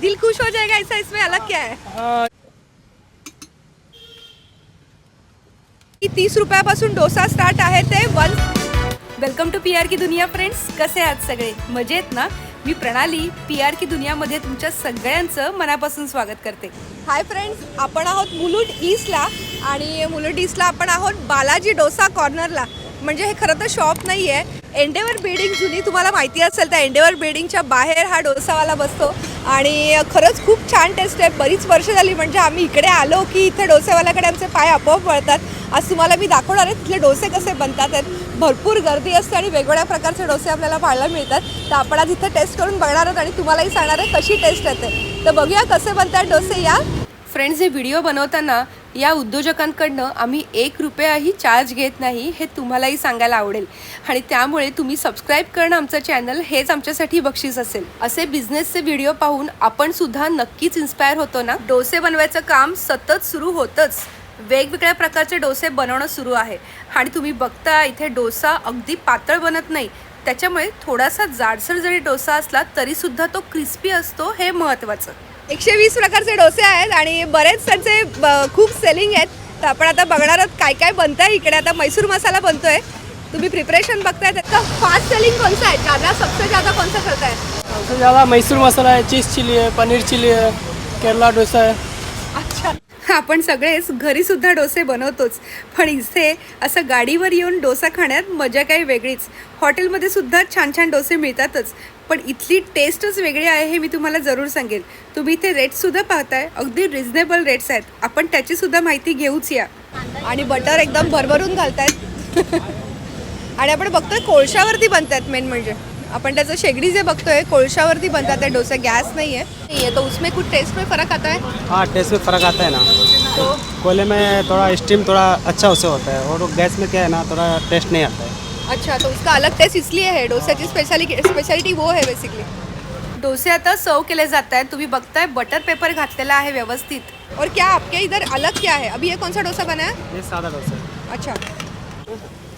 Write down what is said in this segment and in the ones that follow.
दिल खुश हो जाएगा ऐसा इसमें अलग क्या है? तीस रुपयापासून डोसा स्टार्ट आहे ते one welcome to P R की दुनिया फ्रेंड्स कसे आहात सगळे? मजेत ना? मी प्रणाली पी आर की दुनियामध्ये तुमच्या सगळ्यांचं मनापासून स्वागत करते. हाय फ्रेंड्स आपण आहोत मुलुंड ईस्टला आणि मुलुंड ईस्टला आपण आहोत बालाजी डोसा कॉर्नरला म्हणजे हे खरं तर शॉप नाही आहे एंडेवर बिल्डिंग जुनी तुम्हाला माहिती असेल तर एंडेवर बिल्डिंगच्या बाहेर हा डोसावाला बसतो. आणि खरंच खूप छान टेस्ट आहे. बरीच वर्ष झाली म्हणजे आम्ही इकडे आलो की इथे डोसेवाल्याकडे आमचे पाय आपोआप वळतात. आज तुम्हाला मी दाखवणार आहे तिथले डोसे कसे बनतात आहेत. भरपूर गर्दी असते आणि वेगवेगळ्या प्रकारचे डोसे आपल्याला पाहायला मिळतात. तर आपण आज इथे टेस्ट करून बघणार आहोत आणि तुम्हालाही सांगणार आहे कशी टेस्ट येते. तर बघूया कसे बनतात डोसे या. फ्रेंड्स हे व्हिडिओ बनवताना या उद्योजकांकडनं आम्ही एक रुपयाही चार्ज घेत नाही हे तुम्हालाही सांगायला आवडेल. आणि त्यामुळे तुम्ही सबस्क्राईब करणं आमचं चॅनल हेच आमच्यासाठी बक्षीस असेल. असे बिझनेसचे व्हिडिओ पाहून आपण सुद्धा नक्कीच इन्स्पायर होतो ना? डोसे बनवायचं काम सतत सुरू होतंच. वेगवेगळ्या प्रकारचे डोसे बनवणं सुरू आहे. आणि तुम्ही बघता इथे डोसा अगदी पातळ बनत नाही. त्याच्यामुळे थोडासा जाडसर जरी डोसा असला तरीसुद्धा तो क्रिस्पी असतो हे महत्त्वाचं एकशे वीस प्रकारचे डोसे आहेत आणि बरेच त्यांचे ब- खूप सेलिंग आहेत. तर आपण आता बघणार आहोत काय काय बनतं आहे इकडे. आता मैसूर मसाला बनतोय. तुम्ही प्रिपरेशन बघताय. त्याचा फास्ट सेलिंग कोणता आहे? ज्यादा सबसे ज्यादा कोणता करताय सबसे ज़्यादा मैसूर मसाला है चीज़ चिली है पनीर चिली है केरला डोसा है आपण सगळेच घरी सुद्धा डोसे बनवतोच. पण इथे असं गाडीवर येऊन डोसा खाण्यात मजा काही वेगळीच. हॉटेलमध्ये सुद्धा छान छान डोसे मिळतातच. पण इथली टेस्टच वेगळी आहे हे मी तुम्हाला जरूर सांगेन तुम्ही इथे रेट्ससुद्धा पाहताय. अगदी रिझनेबल रेट्स आहेत. आपण त्याची सुद्धा माहिती घेऊच या. आणि बटर एकदम भरभरून घालतायत. आणि आपण बघतोय कोळशावरती बनतायत मेन म्हणजे. आपण त्याचं शेगडी जे बघतोय कोळशावरती बनतात ते डोसे गॅस नाही आहे तो उसमें कुछ टेस्ट में फरक आता है हाँ टेस्ट में फ़र्क आता है ना. तो कोयले में थोड़ा स्टीम थोड़ा अच्छा उससे होता है और गैस में क्या है ना थोड़ा टेस्ट नहीं आता है. अच्छा तो उसका अलग टेस्ट इसलिए है डोस्याची स्पेशालिटी स्पेशालिटी वो है बेसिकली डोसे आता सर्व केले जात आहेत. तुम्ही बघताय बटर पेपर घातलेला आहे व्यवस्थित. और क्या आपके इधर अलग क्या है? अभी ये कौन सा डोसा बना है? ये सादा डोसा है. अच्छा.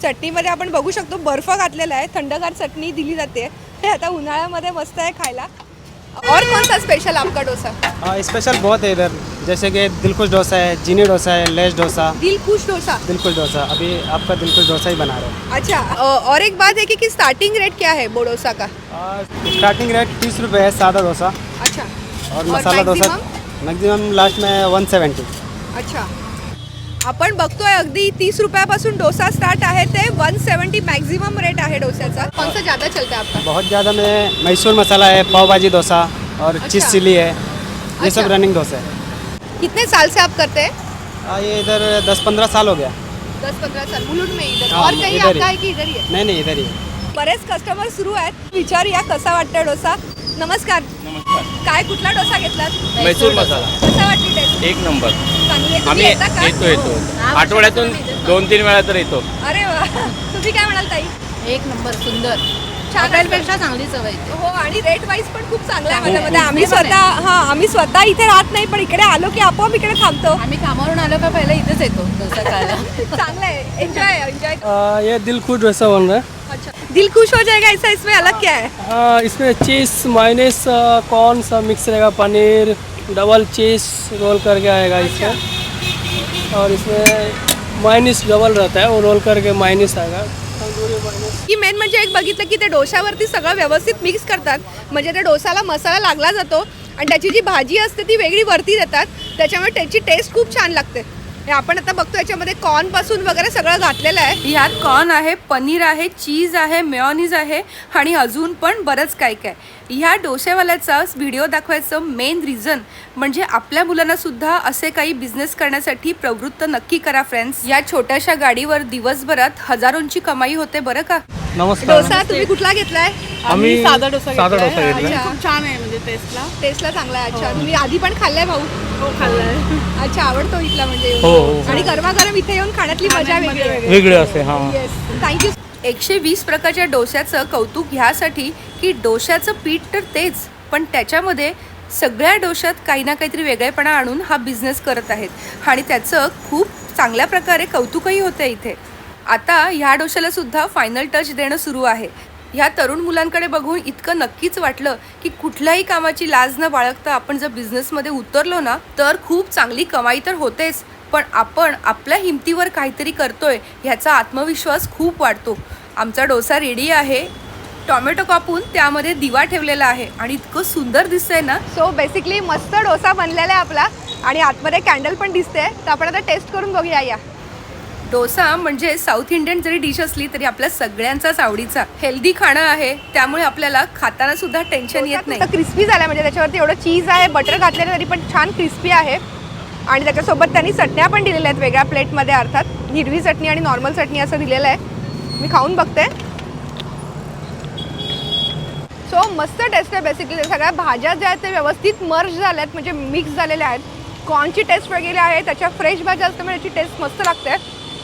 चटणीमध्ये आपण बघू शकतो बर्फ घातलेला आहे थंडगार चटणी दिली जाते. हे आता उन्हाळ्यामध्ये मस्त आहे खायला. और कौन सा स्पेशल आपका डोसा? हाँ स्पेशल बहुत है इधर. जैसे कि दिलकुश डोसा है चीनी डोसा है लेस डोसा। दिल खुश डोसा? दिलकुश डोसा। अभी आपका दिलकुश डोसा ही बना रहे हैं। अच्छा और एक बात है कि, कि स्टार्टिंग रेट क्या है वो डोसा का? स्टार्टिंग रेट तीस रुपये है सादा डोसा। अच्छा और मसाला डोसा मैक्सिमम लास्ट में वन सेवेंटी अच्छा। आपण बघतोय अगदी तीस रुपयापासून डोसा स्टार्ट आहे ते वन सेवन्टी मॅक्झिमम रेट आहे डोस्याचा. कौन सा ज़्यादा चलता है आपका बहुत ज़्यादा में मैसूर मसाला है पाव भाजी डोसा और चीज़। चिली है। ये सब अच्छा। रनिंग डोसा है। कितने साल से आप करते हैं? हाँ ये इधर दस पंद्रह साल हो गया। दस पंधरा साल। मुलुंड में इधर। हाँ, और कहीं इधर आपका ही। है की इधर ही है? नहीं नहीं इधर ही है। बरेच कस्टमर सुरू आहेत. विचारूया कसा वाटतं डोसा? नमस्कार. नमस्कार. काय कुठला डोसा घेतलात? मैसूर मसाला. कसा वाटली टेस्ट एक नंबर. आम्ही तुम्ही येता का? येतो येतो. आठवड्यातून दोन तीन वेळा तर येतो. अरे वा. तुम्ही काय म्हणाल ताई? एक नंबर सुंदर. छान हॉटेलपेक्षा चांगली चव आहे इथे. हो आणि रेट वाईज पण खूप चांगला आहे माझ्या मध्ये आम्ही स्वतः हा आम्ही स्वतः इथे राहत नाही पण इकडे आलो की आपोआप इकडे थांबतो. आम्ही कामावरून आलो का पहिलं इथेच येतो डोसा खायला चांगलं आहे. एन्जॉय एन्जॉय आ, ये दिल खुश डोसा बन रहा है। अच्छा. दिल खुश हो जाएगा ऐसा इसमें अलग क्या है? आ, इसमें चीज़ माइनस कौन सा मिक्स रहेगा पनीर डबल चीज़ रोल करके आएगा इसमें। और इसमें माइनस डबल रहता है वो रोल करके माइनस आएगा। की मेन म्हणजे एक बघितलं की ते डोशावरती सगळं व्यवस्थित मिक्स करतात. म्हणजे त्या डोसाला मसाला लागला जातो आणि त्याची जी भाजी असते ती वेगळी वरती देतात. त्याच्यामुळे त्याची टेस्ट खूप छान लागते. हे आपण आता बघतो याच्यामध्ये कॉर्नपासून वगैरे सगळं घातलेलं आहे. ह्यात कॉर्न आहे पनीर आहे चीज आहे मेयोनीज आहे आणि अजून पण बरंच काय काय. ह्या डोसेवाल्याचा व्हिडिओ दाखवायचं मेन रिझन म्हणजे आपल्या मुलांना सुद्धा असे काही बिझनेस करण्यासाठी प्रवृत्त नक्की करा फ्रेंड्स या छोट्याशा गाडीवर दिवसभरात हजारोंची कमाई होते बरं का? नमस्कार. डोसा तुम्ही कुठला घेतलाय? आम्ही साधा डोसा साधा घेतलाय. डोसा घेतलाय. आणि खूप छान आहे म्हणजे टेस्टला टेस्टला चांगला आहे. अच्छा. तुम्ही आधी पण खाल्लाय भाऊ? हो खाल्लाय. अच्छा आवडतो इथला म्हणजे हो, हो. आणि गरमागरम इथे येऊन खाण्यातली मजा वेगळी आहे. वेगळे. असे हां. येस थँक्यू एकशे वीस प्रकारच्या डोस्याचं कौतुक ह्यासाठी की डोश्याचं पीठ तर तेच पण त्याच्यामध्ये सगळ्या डोशात काही ना काहीतरी वेगळेपणा आणून हा बिझनेस करत आहेत. आणि त्याचं खूप चांगल्या प्रकारे कौतुकही होतं इथे. आता ह्या डोशाला सुद्धा फायनल टच देणं सुरू आहे. ह्या तरुण मुलांकडे बघून इतकं नक्कीच वाटलं की कुठल्याही कामाची लाज न बाळगता आपण जर बिझनेसमध्ये उतरलो ना तर खूप चांगली कमाई तर होतेच. पण आपण आपल्या हिमतीवर काहीतरी करतोय ह्याचा आत्मविश्वास खूप वाढतो. आमचा डोसा रेडी आहे. टॉमॅटो कापून त्यामध्ये दिवा ठेवलेला आहे आणि इतकं सुंदर दिसतंय ना. सो बेसिकली मस्त डोसा बनलेला आहे आपला आणि आतमध्ये कॅन्डल पण दिसते तर आपण आता टेस्ट करून बघूया या. डोसा म्हणजे साऊथ इंडियन जरी डिश असली तरी आपल्या सगळ्यांचाच आवडीचा हेल्दी खाणं आहे त्यामुळे आपल्याला खाताना सुद्धा टेन्शन येत नाही. क्रिस्पी झाला म्हणजे त्याच्यावरती एवढं चीज आहे बटर घातलेलं तरी पण छान क्रिस्पी आहे. आणि त्याच्यासोबत त्यांनी चटण्या पण दिलेल्या आहेत वेगळ्या प्लेटमध्ये अर्थात. हिरवी चटणी आणि नॉर्मल चटणी असं दिलेलं आहे. मी खाऊन बघते. सो मस्त टेस्ट आहे बेसिकली सगळ्या भाज्या ज्या आहेत ते व्यवस्थित मर्ज झाल्या आहेत म्हणजे मिक्स झालेल्या आहेत. कॉर्नची टेस्ट वगैरे आहे त्याच्या फ्रेश भाज्या असल्यामुळे याची टेस्ट मस्त लागते.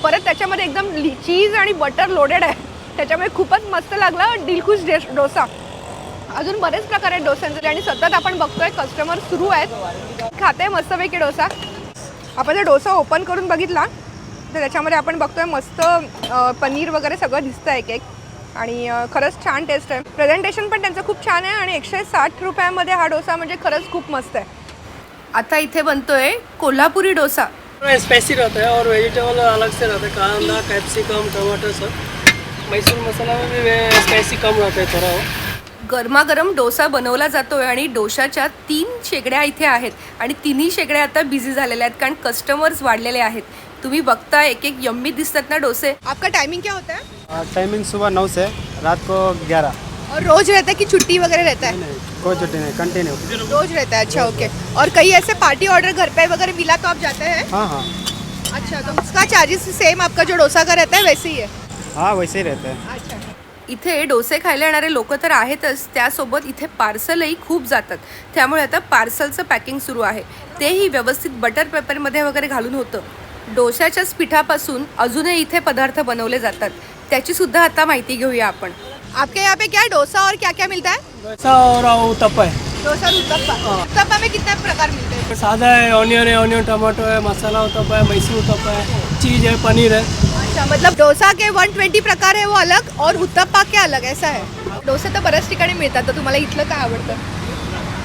परत त्याच्यामध्ये एकदम चीज आणि बटर लोडेड आहे. त्याच्यामुळे खूपच मस्त लागला दिलखुश डेश डोसा. अजून बरेच प्रकार आहेत डोस्यांचे आणि सतत आपण बघतोय कस्टमर सुरू आहेत. खाते मस्तपैकी डोसा. आपण जर डोसा ओपन करून बघितला तर त्याच्यामध्ये आपण बघतोय मस्त पनीर वगैरे सगळं दिसतं एक एक. आणि खरंच छान टेस्ट आहे. प्रेझेंटेशन पण त्यांचं खूप छान आहे आणि एकशे साठ रुपयामध्ये हा डोसा म्हणजे खरंच खूप मस्त आहे. आता इथे बनतोय कोल्हापुरी डोसा. स्पाइसी रहता है और वेजिटेबल अलग से रहता है कांदा कैप्सिकम टमाटर सब। मैसूर मसाला में भी स्पाइसी कम रहता है थोड़ा गरमागरम डोसा बनवला जातोय आणि डोशाच्या तीन शेगड्या इथे आहेत आणि तिन्ही शेगड्या आता बिझी झालेल्या आहेत कारण कस्टमर्स वाढलेले आहेत. तुम्ही बघता एक एक यम्मी दिसतात ना डोसे. आपका टाइमिंग क्या होता है? टाइमिंग सुबह नौ से रात को ग्यारह। और रोज रहता है कि छुट्टी वगैरह रहता है? कोई छुट्टी नहीं कंटिन्यू रोज रहता है अच्छा ओके और कहीं ऐसे पार्टी ऑर्डर घर पे वगैरह मिला तो आप जाते हैं? हाँ हाँ। अच्छा तो उसका चार्जेस सेम आपका जो डोसा का रहता है वैसे ही है? हाँ वैसे ही रहते हैं। अच्छा। इथे डोसे खायला येणारे लोक तर आहेतच त्यासोबत इथे पार्सलही खूप जातात. त्यामुळे आता पार्सलचं पॅकिंग सुरू आहे. तेही व्यवस्थित बटर पेपरमध्ये वगैरे घालून होतं. डोशाच्याच पिठापासून अजूनही इथे पदार्थ बनवले जातात. त्याची सुद्धा आता माहिती घेऊया आपण. आपके यहाँ पे क्या डोसा और क्या क्या मिलता है? वैसा और उत्तप्पा है। डोसा और उत्तप्पा। उत्तप्पा में कितने प्रकार मिलते हैं? सादा है ऑनियन है ऑनियन टमाटो है मसाला उत्तप्पा है मैसूर उत्तप्पा है चीज़ है पनीर है। अच्छा मतलब डोसा के 120 प्रकार है वो अलग और उत्तप्पा के अलग ऐसा है? डोसे तर बऱ्याच ठिकाणी मिळतात तर तुम्हाला इथलं काय आवडतं?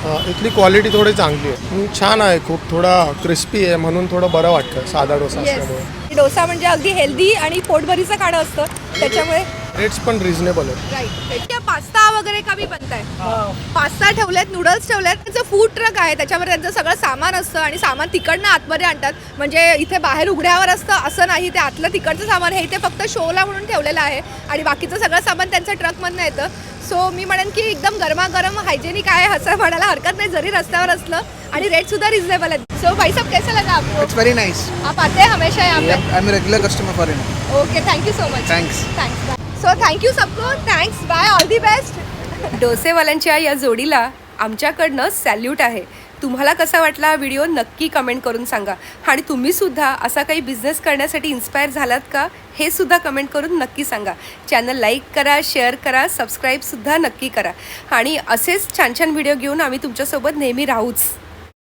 अ, इथली क्वालिटी थोडी चांगली आहे. हं, छान आहे खूप थोडा क्रिस्पी आहे म्हणून थोडं बरं वाटतं साधा डोसा असल्यामुळे. डोसा म्हणजे अगदी हेल्दी आणि पोटभरीचं खाणं असतं त्याच्यामुळे रेट्स पण रिझनेबल आहेत. राईट पास्ता वगैरे का भी बनत आहे पास्ता ठेवलेत नूडल्स ठेवलेत त्यांचं फूड ट्रक आहे. त्याच्यामध्ये त्यांचं सगळं सामान असतं आणि सामान तिकडनं आतमध्ये आणतात. म्हणजे इथे बाहेर उघड्यावर असतं असं नाही. ते आतलं तिकडचं सामान हे इथे फक्त शोला म्हणून ठेवलेलं आहे. आणि बाकीचं सगळं सामान त्यांचं ट्रकमधनं येतं. सो मी म्हणेन की एकदम गरमागरम हायजेनिक आहे असं म्हणायला हरकत नाही. जरी रस्त्यावर असलं आणि रेट सुद्धा रिजनेबल आहेत. सो भाई साहब कैसा लगा आपको? It's very nice. आप आते हैं हमेशा यहाँ पे? Yep, I'm a regular customer for it. Okay thank you so much Thanks. Thanks so thank you सबको. Thanks bye all the best डोसेवाल्यांच्या या जोडीला आमच्याकडनं सॅल्यूट आहे. तुम्हाला कसा वाटला हा व्हिडिओ नक्की कमेंट करून सांगा. आणि तुम्हीसुद्धा असा काही बिझनेस करण्यासाठी इन्स्पायर झालात का? हे सुद्धा कमेंट करून नक्की सांगा. चॅनल लाईक करा शेअर करा सबस्क्राईबसुद्धा नक्की करा. आणि असेच छान छान व्हिडिओ घेऊन आम्ही तुमच्यासोबत नेहमी राहूच.